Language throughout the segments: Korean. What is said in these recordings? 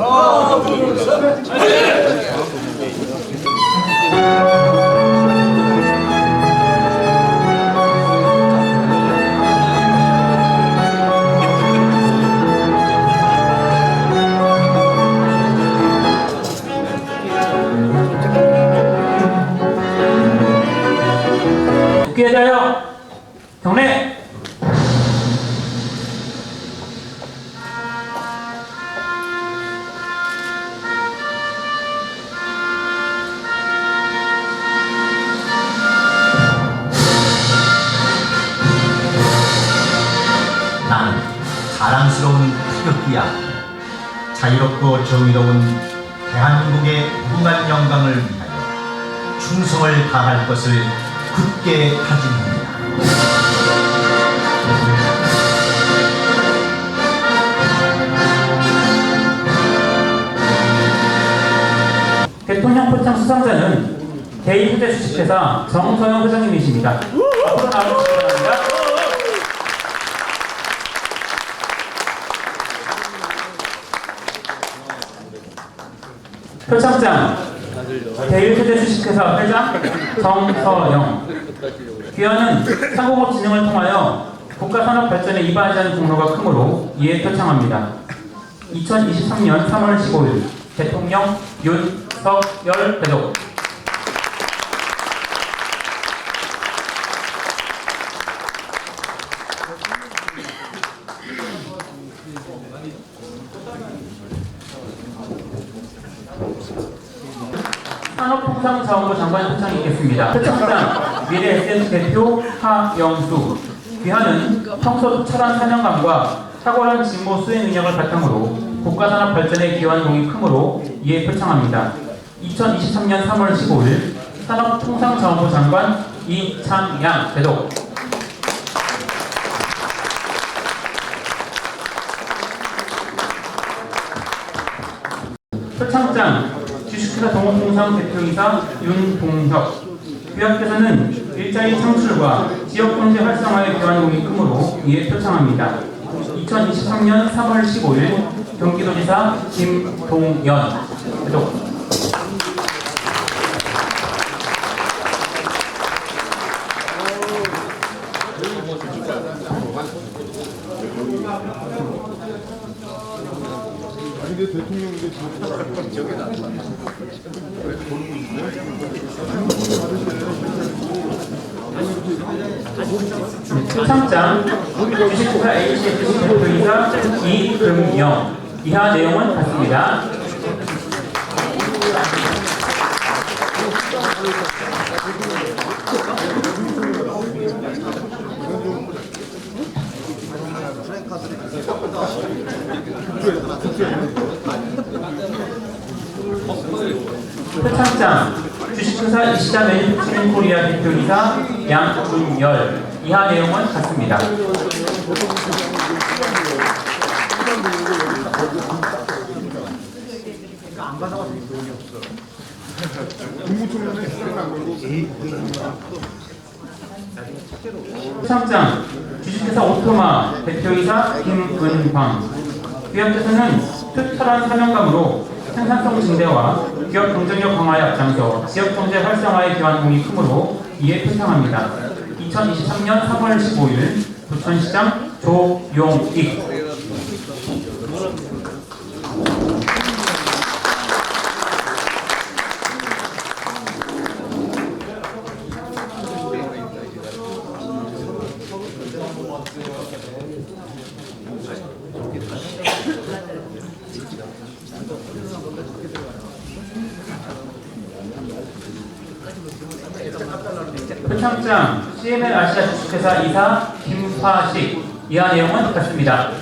국회자여 자유롭고 정의로운 대한민국의 무궁한 영광을 위하여 충성을 다할 것을 굳게 다짐합니다. 대통령 포창 수상자는 제2후대 주식회사 정서영 회장님이십니다. 앞으로 나와주시기 바랍니다. 표창장. 제1세대 주식회사 회장 정서영. 귀하는 상공업 진흥을 통하여 국가 산업 발전에 이바지하는 공로가 크므로 이에 표창합니다. 2023년 3월 15일 대통령 윤석열 대독 산업통상자원부 장관 표창이 있겠습니다. 표창장 미래 SM 대표 하영수 귀하는 평소 철한 사명감과 탁월한 직무 수행 능력을 바탕으로 국가산업 발전에 기여한 공이 크므로 이에 표창합니다. 2023년 3월 15일 산업통상자원부 장관 이창양 대독 주식회사 동업통상 대표이사 윤동혁 귀하께서는 일자리 창출과 지역경제 활성화에 공이 크므로 이에 표창합니다. 2023년 3월 15일 경기도지사 김동연 근데 대통령인데 지 금 표창장 주식회사 HFC 대표이사 이금영 이하 내용은 같습니다. 표창장 주식회사 이시자 매니프치멘 코리아 대표 이사 양준열 이하 내용은 같습니다. 표창장 주식회사 오토마 대표이사 김은광 기업께서는 특별한 사명감으로 생산성 증대와 기업 경쟁력 강화에 앞장서 지역 경제 활성화에 기여한 공이 크므로 이에 표창합니다. 2023년 3월 15일 부천시장 조용익 표창장 CML 아시아 주식 회사 이사 김화식 이하 내용은 같습니다.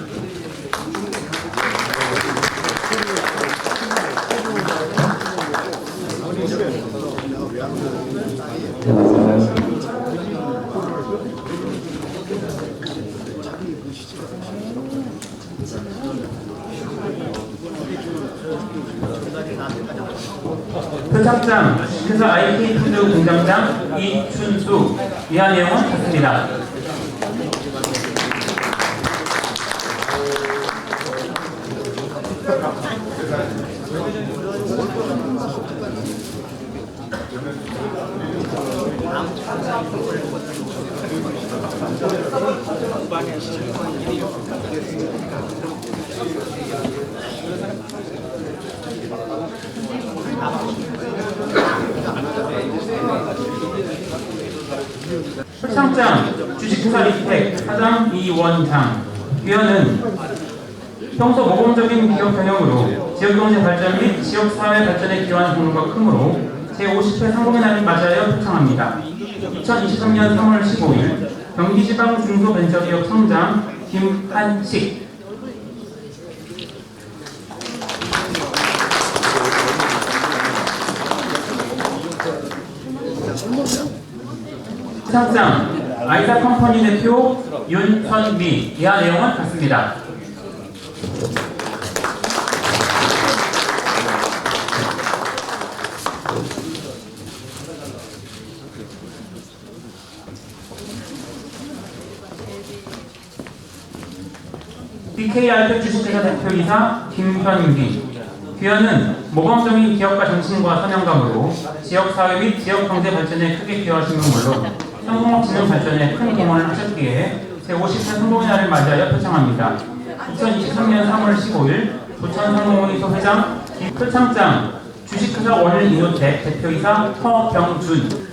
표창장 주식회사 IK푸드 공장장 이춘수 이하 내용은 같습니다. 표 창장 주식회사 리텍 사장 이원장 위원은 평소 모범적인 기업 경영으로 지역경제 발전 및 지역사회 발전에 기여한 공로가 크므로 제50회 상공의 날을 맞이하여 표창합니다. 2023년 3월 15일 경기지방 중소벤처기업 성장 김한식 표창장 아이사 컴퍼니 대표 윤선미 이하 내용은 같습니다. BKRP 주식회사 대표이사 김현기 귀원은 모범적인 기업가 정신과 사명감으로 지역사회 및 지역경제 발전에 크게 기여하신 건 물론 성공업 진흥 발전에 큰 공헌을 하셨기에 제50회 성공의 날을 맞이하여 표창합니다. 2023년 3월 15일 부천상공회의소 회장 표창장 주식회사 원일 이노텍 대표이사 허병준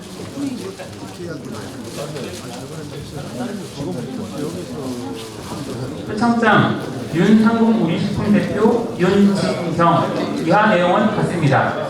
표창장 윤상공 우리식품 대표 윤진경 이하 내용은 같습니다.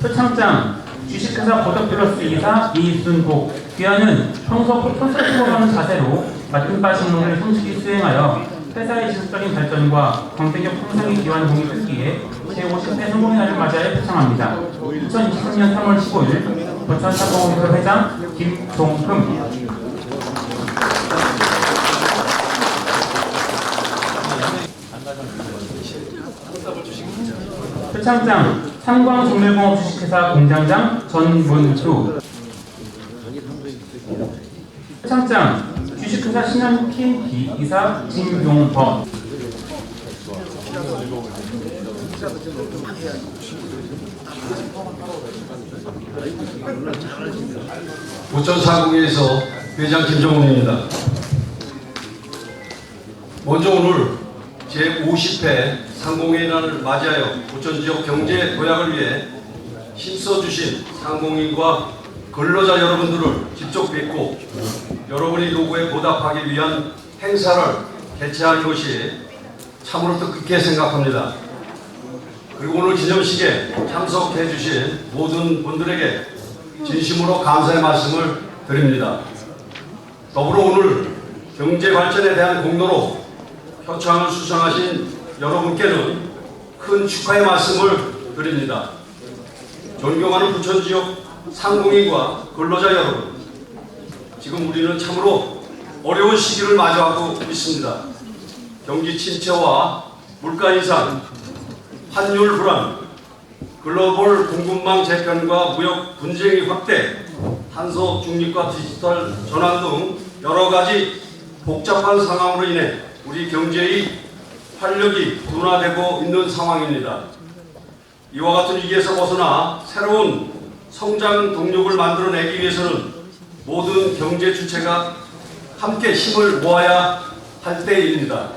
표창장 주식회사 보더플러스 이사 이순복 귀하는 평소 콘서트하는 자세로 맡은 바 직무를 성실히 수행하여 회사의 지속적인 발전과 경쟁력 향상에 기여한 공이 크기에 제50회 성공의 날을 맞이하여 표창합니다. 2023년 3월 15일 부천상공회사 회장 김종흠 표창장 삼광종밀공업 주식회사 공장장 전문수 표창장 주식회사 신한 TNT 이사 진용범 부천상공회에서 회장 김정훈입니다. 먼저 오늘 제50회 상공회 날을 맞이하여 부천 지역 경제 도약을 위해 힘써주신 상공인과 근로자 여러분들을 직접 뵙고 여러분의 요구에 보답하기 위한 행사를 개최한 것이 참으로 뜻깊게 생각합니다. 그리고 오늘 기념식에 참석해 주신 모든 분들에게 진심으로 감사의 말씀을 드립니다. 더불어 오늘 경제 발전에 대한 공로로 표창을 수상하신 여러분께는 큰 축하의 말씀을 드립니다. 존경하는 부천 지역 상공인과 근로자 여러분, 지금 우리는 참으로 어려운 시기를 마주하고 있습니다. 경기 침체와 물가 인상, 환율 불안, 글로벌 공급망 재편과 무역 분쟁의 확대, 탄소 중립과 디지털 전환 등 여러 가지 복잡한 상황으로 인해 우리 경제의 활력이 둔화되고 있는 상황입니다. 이와 같은 위기에서 벗어나 새로운 성장 동력을 만들어내기 위해서는 모든 경제 주체가 함께 힘을 모아야 할 때입니다.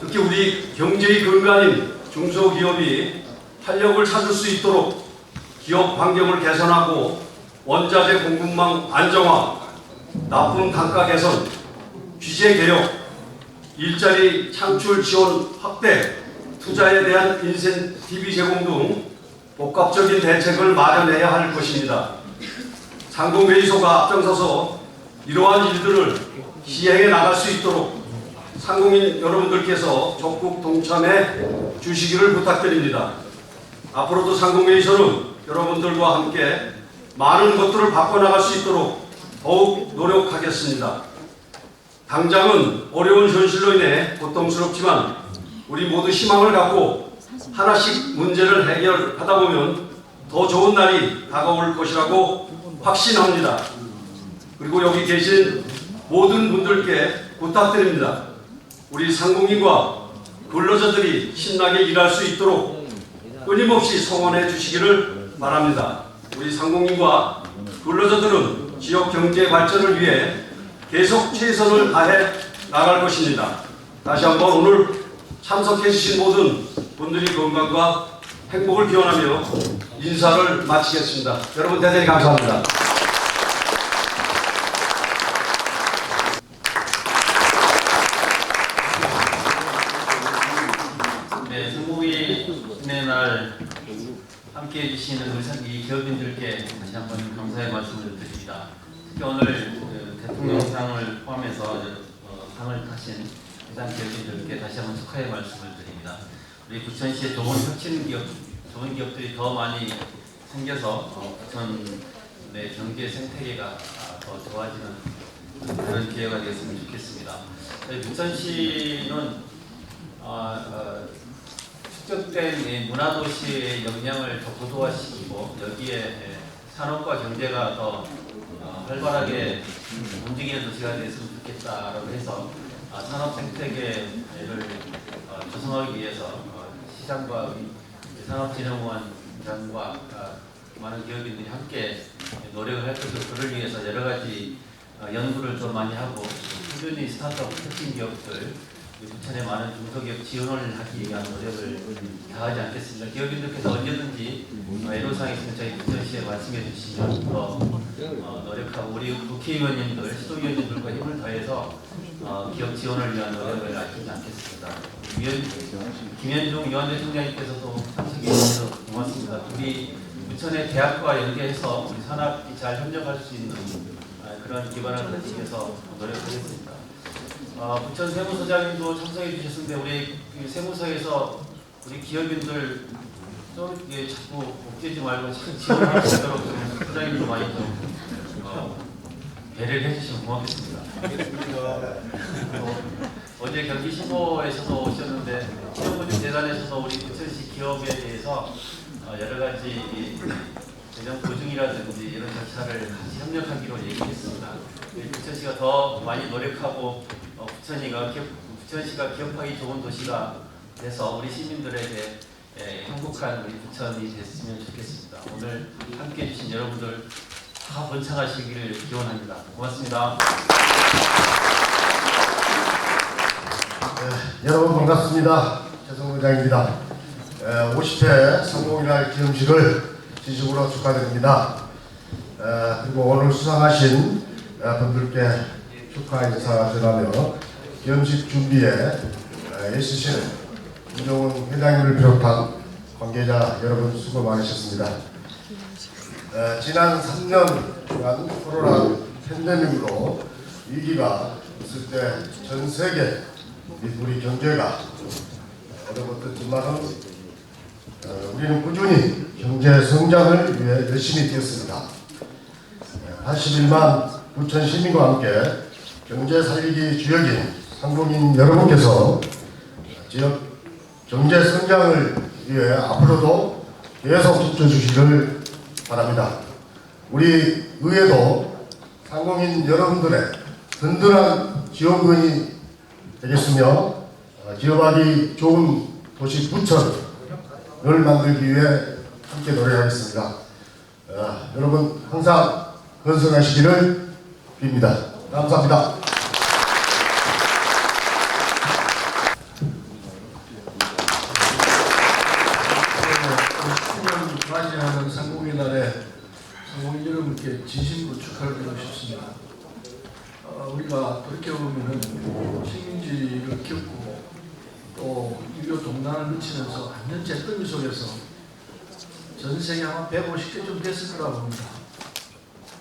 특히 우리 경제의 근간인 중소기업이 활력을 찾을 수 있도록 기업 환경을 개선하고 원자재 공급망 안정화, 납품 단가 개선, 규제 개혁, 일자리 창출 지원 확대, 투자에 대한 인센티브 제공 등 복합적인 대책을 마련해야 할 것입니다. 상공회의소가 앞장서서 이러한 일들을 시행해 나갈 수 있도록 상공인 여러분들께서 적극 동참해 주시기를 부탁드립니다. 앞으로도 상공회의소는 여러분들과 함께 많은 것들을 바꿔나갈 수 있도록 더욱 노력하겠습니다. 당장은 어려운 현실로 인해 고통스럽지만 우리 모두 희망을 갖고 하나씩 문제를 해결하다 보면 더 좋은 날이 다가올 것이라고 확신합니다. 그리고 여기 계신 모든 분들께 부탁드립니다. 우리 상공인과 근로자들이 신나게 일할 수 있도록 끊임없이 성원해 주시기를 바랍니다. 우리 상공인과 근로자들은 지역 경제 발전을 위해 계속 최선을 다해 나갈 것입니다. 다시 한번 오늘 참석해 주신 모든 분들의 건강과 행복을 기원하며 인사를 마치겠습니다. 여러분 대단히 감사합니다. 네, 성공의 날 함께 해주시는 우리 상- 이 기업인들께 다시 한번 감사의 말씀을 드립니다. 특히 오늘 그 대통령 상을 포함해서 어, 상을 타신 해당 기업인들께 다시 한번 축하의 말씀을 드립니다. 우리 부천시에 좋은 혁신 기업, 좋은 기업들이 더 많이 생겨서 어, 부천 내 경제 생태계가 아, 더 좋아지는 그런 기회가 되었으면 좋겠습니다. 저희 부천시는 어, 어, 축적된 이 문화도시의 역량을 더 고도화시키고 여기에 에, 산업과 경제가 더 어, 활발하게 움직이는 도시가 됐으면 좋겠다라고 해서 아, 산업 생태계를 어, 조성하기 위해서 어, 시장과 산업진흥원장과 아, 많은 기업인들이 함께 노력을 할 것을 그를 위해서 여러 가지 어, 연구를 좀 많이 하고 꾸준히 스타트업 혁신 기업들 이 부천의 많은 중소기업 지원을 하기 위한 노력을 다하지 않겠습니다. 기업인들께서 언제든지 어, 애로사항이 있으면 저희 부천시에 말씀해 주시면 더 어, 노력하고 우리 국회의원님들, 시도위원님들과 힘을 더해서 어, 기업 지원을 위한 노력을 아끼지 않겠습니다. 위원, 김현중 위원회 총장님께서도 참석해 주셔서 고맙습니다. 우리 부천의 대학과 연계해서 우리 산업이 잘 협력할 수 있는 아, 그런 기반을 가지기 위해서 노력하겠습니다. 어, 부천 세무서장님도 참석해 주셨는데 우리 이 세무서에서 우리 기업인들 좀 이게 자꾸 웃기지 말고 참 지원할 수 있도록 좀 소장님도 많이 좀 어, 배려를 해주시면 고맙겠습니다. 어, 어제 경기신보에서도 오셨는데 시험분님 재단에서도 우리 부천시 기업에 대해서 어, 여러 가지 이 재정 보증이라든지 이런 절차를 같이 협력하기로 얘기했습니다. 부천시가 더 많이 노력하고 어, 부천이가 기업, 부천시가 기업하기 좋은 도시가 돼서 우리 시민들에게 예, 행복한 우리 부천이 됐으면 좋겠습니다. 오늘 함께해 주신 여러분들 다 번창하시기를 기원합니다. 고맙습니다. 네, 여러분 반갑습니다. 최성호 회장입니다. 50회 성공이날 기념식을 진심으로 축하드립니다. 에, 그리고 오늘 수상하신 에, 분들께 축하 인사 전하며 기념식 준비에 에, 애쓰시는 김종훈 회장님을 비롯한 관계자 여러분 수고 많으셨습니다. 에, 지난 3년 동안 코로나 팬데믹으로 위기가 있을 때 전 세계 이 우리 경제가 어려웠지만은 어, 우리는 꾸준히 경제 성장을 위해 열심히 뛰었습니다. 81만 9천 시민과 함께 경제 살리기 주역인 상공인 여러분께서 지역 경제 성장을 위해 앞으로도 계속 지켜주시기를 바랍니다. 우리 의회도 상공인 여러분들의 든든한 지원군이 되겠으며 어, 기업하기 좋은 도시 부천을 만들기 위해 함께 노력하겠습니다. 어, 여러분 항상 건승하시기를 빕니다. 감사합니다. 신년 맞이하는 상공의 날에 상공인 여러분께 진심으로 축하를 드리고 싶습니다. 어, 우리가 돌이켜보면은 식민지를 겪고 또 유교 동란을 거치면서 완전체 뜬 속에서 전 세계 아마 150개 좀 됐을 거라고 봅니다.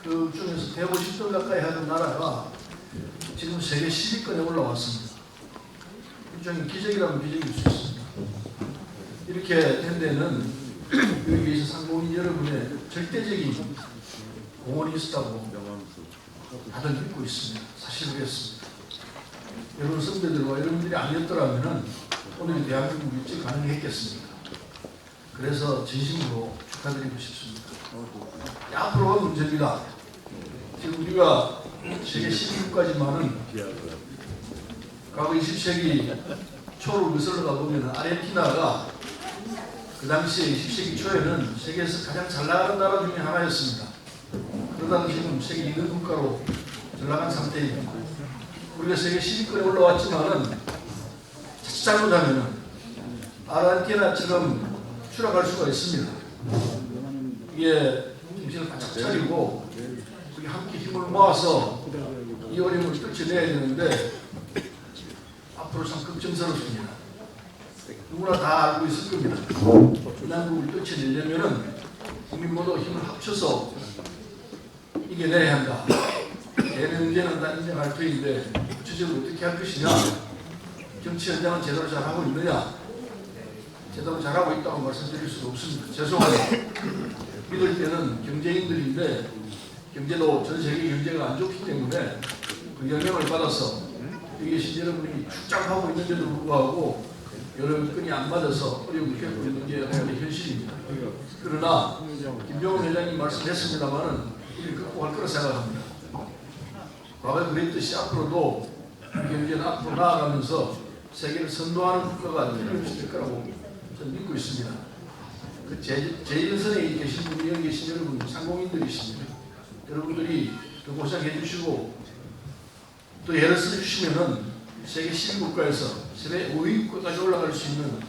그 중에서 150도 가까이 하는 나라가 지금 세계 10위권에 올라왔습니다. 일종의 기적이라면 기적일 수 있습니다. 이렇게 된 데는 여기에서 상공인 여러분의 절대적인 공헌이 있었다고 다들 믿고 있습니다. 사실 그랬습니다. 여러분 선배들과 여러분들이 아니었더라면 오늘 대한민국이 어찌 가능했겠습니까? 그래서 진심으로 축하드리고 싶습니다. 앞으로가 문제입니다. 지금 우리가 세계 12국까지만은 과거 20세기 초로 거슬러가 보면 아르헨티나가 그 당시에 20세기 초에는 세계에서 가장 잘 나가는 나라 중에 하나였습니다. 그러다가 지금 세계 2등 국가로 전락한 상태입니다. 우리가 세계 10위권에 올라왔지만은 자칫 잘못하면 아르헨티나처럼 추락할 수가 있습니다. 이게 정신을 바짝 차리고 우리 함께 힘을 모아서 이 어려움을 떨쳐내야 되는데 앞으로 참 걱정스럽습니다. 누구나 다 알고 있을 겁니다. 이 난국을 떨쳐내려면은 국민 모두 힘을 합쳐서 이겨내야 한다. 대는 문제는 다 인정할 터인데 구체적으로 어떻게 할 것이냐 정치 현장은 제대로 잘하고 있느냐 제대로 잘하고 있다고 말씀드릴 수도 없습니다. 죄송하게 믿을 때는 경제인들인데 경제도 전 세계 경제가 안 좋기 때문에 그 영향을 받아서 계신 여러분이 축적하고 있는데도 불구하고 여러 건이 안 맞아서 어려움을 겪고 있는 게 현실입니다. 그러나 김병훈 회장님 말씀했습니다마는 거라 생각합니다. 과거에 그랬듯이 앞으로도 경제는 앞으로 나아가면서 세계를 선도하는 국가가 될 거라고 저는 믿고 있습니다. 그 제, 제1선에 계신 분이 여기 계신 여러분 상공인들이십니다. 여러분들이 더 고생해 주시고 또 예를 써 주시면은 세계 12국가에서 세계 5위 국가까지 올라갈 수 있는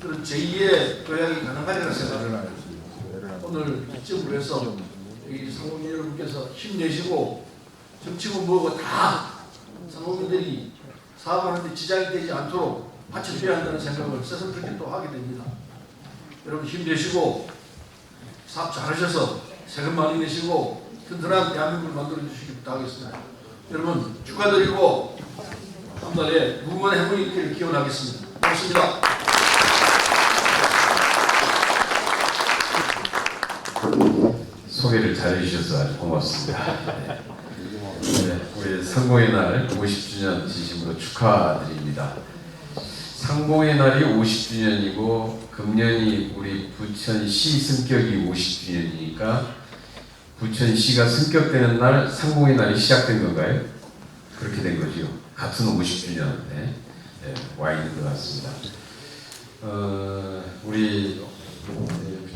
그런 제2의 도약이 가능하리라 생각합니다. 오늘 이쯤으로 해서 여기 상공인 여러분께서 힘내시고 정치고 뭐고 다 상공인들이 사업하는데 지장이 되지 않도록 받쳐줘야 한다는 생각을 새삼스럽게 또 하게 됩니다. 여러분 힘내시고 사업 잘하셔서 세금 많이 내시고 튼튼한 대한민국을 만들어 주시길 바라겠습니다. 여러분 축하드리고 한 달에 무궁한 행운이 있기를 기원하겠습니다. 고맙습니다. 소개를 잘해주셔서 아주 고맙습니다. 네, 우리 상공의 날 50주년 진심으로 축하드립니다. 상공의 날이 50주년이고 금년이 우리 부천시 승격이 50주년이니까 부천시가 승격되는 날 상공의 날이 시작된 건가요? 그렇게 된 거죠. 같은 50주년에 네, 와 있는 것 같습니다. 어, 우리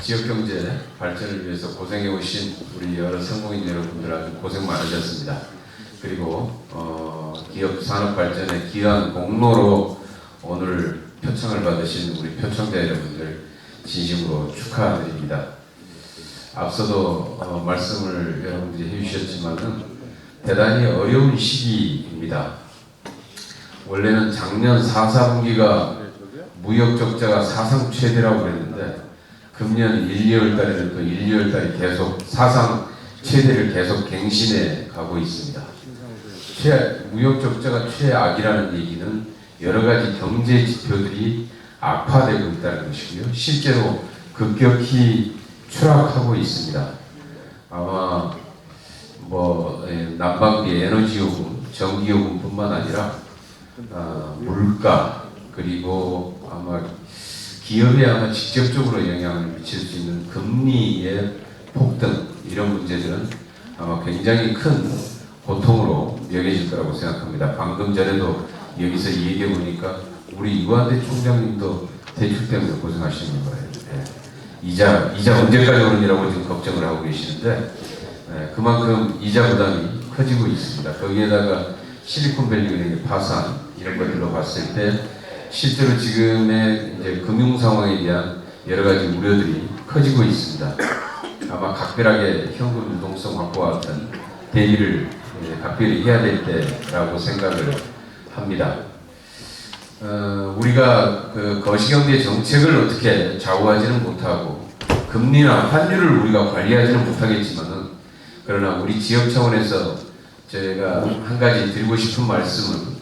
지역 경제 발전을 위해서 고생해 오신 우리 여러 상공인 여러분들 아주 고생 많으셨습니다. 그리고 어, 기업 산업 발전에 기여한 공로로 오늘 표창을 받으신 우리 표창자 여러분들 진심으로 축하드립니다. 앞서도 어, 말씀을 여러분들이 해주셨지만은 대단히 어려운 시기입니다. 원래는 작년 4, 4분기가 무역 적자가 사상 최대라고 그랬는데 금년 1, 2월 달에는 또 1, 2월 달에 계속 사상 최대를 계속 갱신해 가고 있습니다. 최, 무역 적자가 최악이라는 얘기는 여러 가지 경제 지표들이 악화되고 있다는 것이고요. 실제로 급격히 추락하고 있습니다. 아마 뭐 예, 난방비 에너지 요금, 전기 요금뿐만 아니라 아, 물가 그리고 아마 기업에 아마 직접적으로 영향을 미칠 수 있는 금리의 폭등 이런 문제들은 아마 굉장히 큰 고통으로 여겨질 거라고 생각합니다. 방금 전에도 여기서 얘기해 보니까 우리 이완대 총장님도 대출 때문에 고생하시는 거예요. 예. 이자 이자 언제까지 오르냐고 지금 걱정을 하고 계시는데 예, 그만큼 이자 부담이 커지고 있습니다. 거기에다가 실리콘밸리 은행의 파산 이런 것들로 봤을 때 실제로 지금의 이제 금융 상황에 대한 여러 가지 우려들이 커지고 있습니다. 아마 각별하게 현금 유동성 확보와 같은 대비를 예, 각별히 해야 될 때라고 생각을 합니다. 어, 우리가 그 거시경제 정책을 어떻게 좌우하지는 못하고 금리나 환율을 우리가 관리하지는 못하겠지만은 그러나 우리 지역 차원에서 제가 한 가지 드리고 싶은 말씀은 어,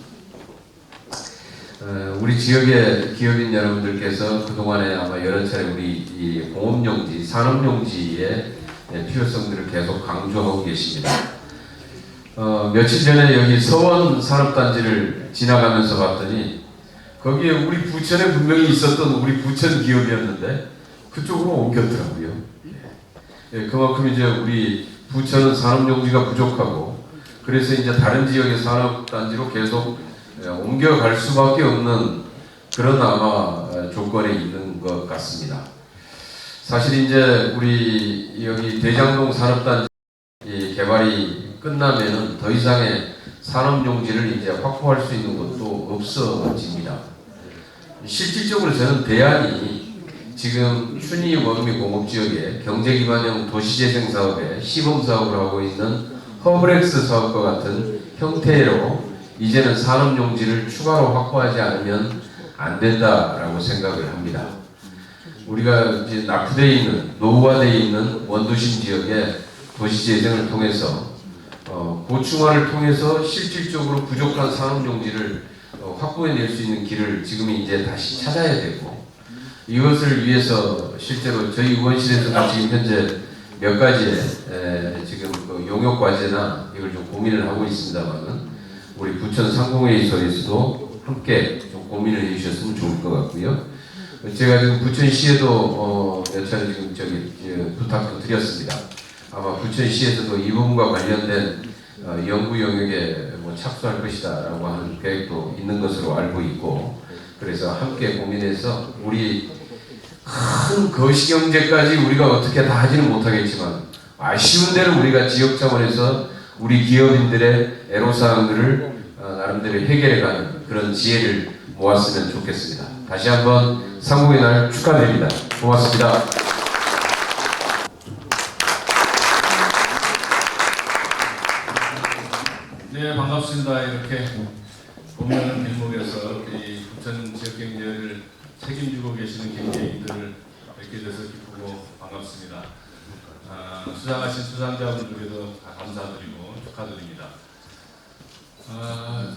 우리 지역의 기업인 여러분들께서 그동안에 아마 여러 차례 우리 이 공업용지, 산업용지의 예, 필요성들을 계속 강조하고 계십니다. 어, 며칠 전에 여기 서원 산업단지를 지나가면서 봤더니 거기에 우리 부천에 분명히 있었던 우리 부천 기업이었는데 그쪽으로 옮겼더라고요. 예, 그만큼 이제 우리 부천은 산업용지가 부족하고 그래서 이제 다른 지역의 산업단지로 계속 예, 옮겨갈 수밖에 없는 그런 아마 예, 조건에 있는 것 같습니다. 사실 이제 우리 여기 대장동 산업단지 이 개발이 끝나면은 더 이상의 산업 용지를 이제 확보할 수 있는 것도 없어집니다. 실질적으로 저는 대안이 지금 춘희 원미 공업 지역의 경제 기반형 도시재생 사업에 시범 사업을 하고 있는 허브렉스 사업과 같은 형태로 이제는 산업 용지를 추가로 확보하지 않으면 안 된다라고 생각을 합니다. 우리가 이제 낙후되어 있는 노후화되어 있는 원도심 지역의 도시 재생을 통해서 어, 고충화를 통해서 실질적으로 부족한 산업 용지를 어, 확보해낼 수 있는 길을 지금 이제 다시 찾아야 되고 이것을 위해서 실제로 저희 의원실에서도 지금 현재 몇 가지의 에, 지금 그 용역 과제나 이걸 좀 고민을 하고 있습니다만은 우리 부천 상공회의소에서도 함께 좀 고민을 해주셨으면 좋을 것 같고요. 제가 지금 부천시에도 어, 몇 차례 지금 저기 예, 부탁도 드렸습니다. 아마 부천시에서도 이 부분과 관련된 어, 연구 영역에 뭐 착수할 것이다라고 하는 계획도 있는 것으로 알고 있고 그래서 함께 고민해서 우리 큰 거시경제까지 우리가 어떻게 다 하지는 못하겠지만 아쉬운 대로 우리가 지역 차원에서 우리 기업인들의 애로사항들을 어, 나름대로 해결해가는 그런 지혜를 모았으면 좋겠습니다. 다시 한번 상공의 날 축하드립니다. 고맙습니다. 네 반갑습니다. 이렇게 보면은 대목에서 이 부천 지역 경제를 책임지고 계시는 경제인들을 뵙게 돼서 기쁘고 반갑습니다. 아, 수상하신 수상자분들께도 다 감사드리고 축하드립니다. 아,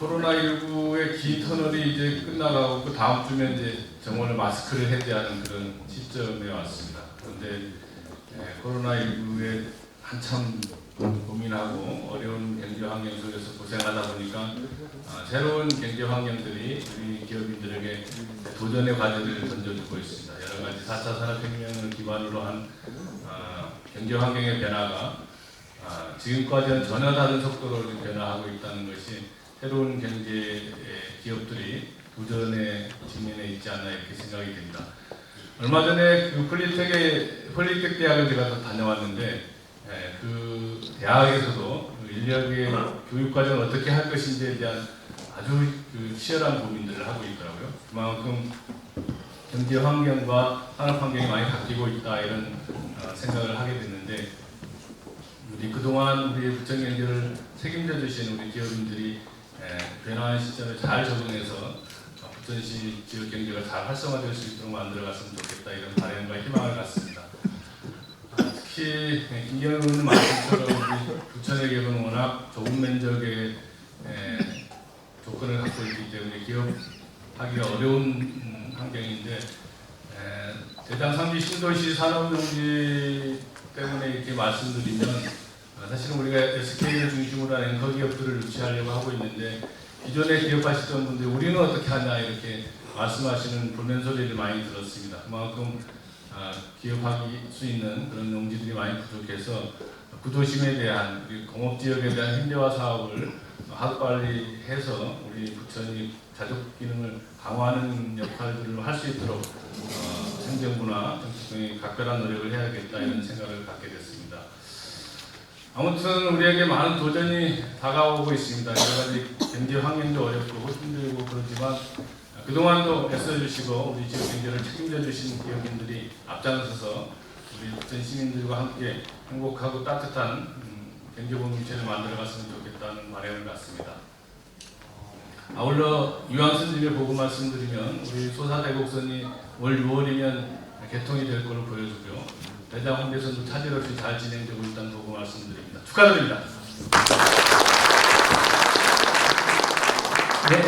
코로나19의 긴 터널이 이제 끝나가고 그 다음 주면 이제 정원을 마스크를 해제하는 그런 시점에 왔습니다. 그런데 예, 코로나19에 한참 고민하고 어려운 경제 환경 속에서 고생하다 보니까 아, 새로운 경제 환경들이 우리 기업인들에게 도전의 과제를 던져주고 있습니다. 여러 가지 4차 산업혁명을 기반으로 한 아, 경제 환경의 변화가 아, 지금까지는 전혀 다른 속도로 변화하고 있다는 것이 새로운 경제 기업들이 도전에 직면해 있지 않나 이렇게 생각이 됩니다. 얼마 전에 그 폴리텍의 폴리텍 대학을 제가 또 다녀왔는데 예, 그 대학에서도 그 인력의 교육 과정을 어떻게 할 것인지에 대한 아주 그 치열한 고민들을 하고 있더라고요. 그만큼 경제 환경과 산업 환경이 많이 바뀌고 있다 이런 어, 생각을 하게 됐는데 그동안 우리 부천 경제를 책임져 주신 우리 기업인들이 에, 변화한 시점에 잘 적응해서 어, 부천시 지역 경제가 잘 활성화될 수 있도록 만들어갔으면 좋겠다 이런 바람과 희망을 갖습니다. 아, 특히 에, 김경현 의원 말씀처럼 우리 부천에게는 워낙 좁은 면적의 에, 조건을 갖고 있기 때문에 기업하기가 어려운 음, 환경인데 에, 대장 상지 신도시 산업용지 때문에 이렇게 말씀드리면 어, 사실은 우리가 SK를 중심으로 한 앵커 기업들을 유치하려고 하고 있는데 기존에 기업하시던 분들 우리는 어떻게 하냐 이렇게 말씀하시는 불면 소리를 많이 들었습니다. 그만큼 아, 기업할 수 있는 그런 용지들이 많이 부족해서 구도심에 대한 공업 지역에 대한 현대화 사업을 하루빨리 해서 우리 부천이 자족 기능을 강화하는 역할들을 할 수 있도록 어, 행정부나 정치권이 각별한 노력을 해야겠다 이런 생각을 갖게 됐습니다. 아무튼 우리에게 많은 도전이 다가오고 있습니다. 여러 가지 경제 환경도 어렵고 힘들고 그렇지만 그동안도 애써주시고 우리 지역 경제를 책임져 주신 기업인들이 앞장서서 우리 부천 시민들과 함께 행복하고 따뜻한 음, 경제 공동체를 만들어 갔으면 좋겠다는 바람을 갖습니다. 아울러 유황 스님의 보고 말씀드리면 우리 소사대곡선이 올 6월이면 개통이 될 걸로 보여지고요. 대장 홍대선도 차질 없이 잘 진행되고 있다는 보고 말씀드립니다. 축하드립니다. 네,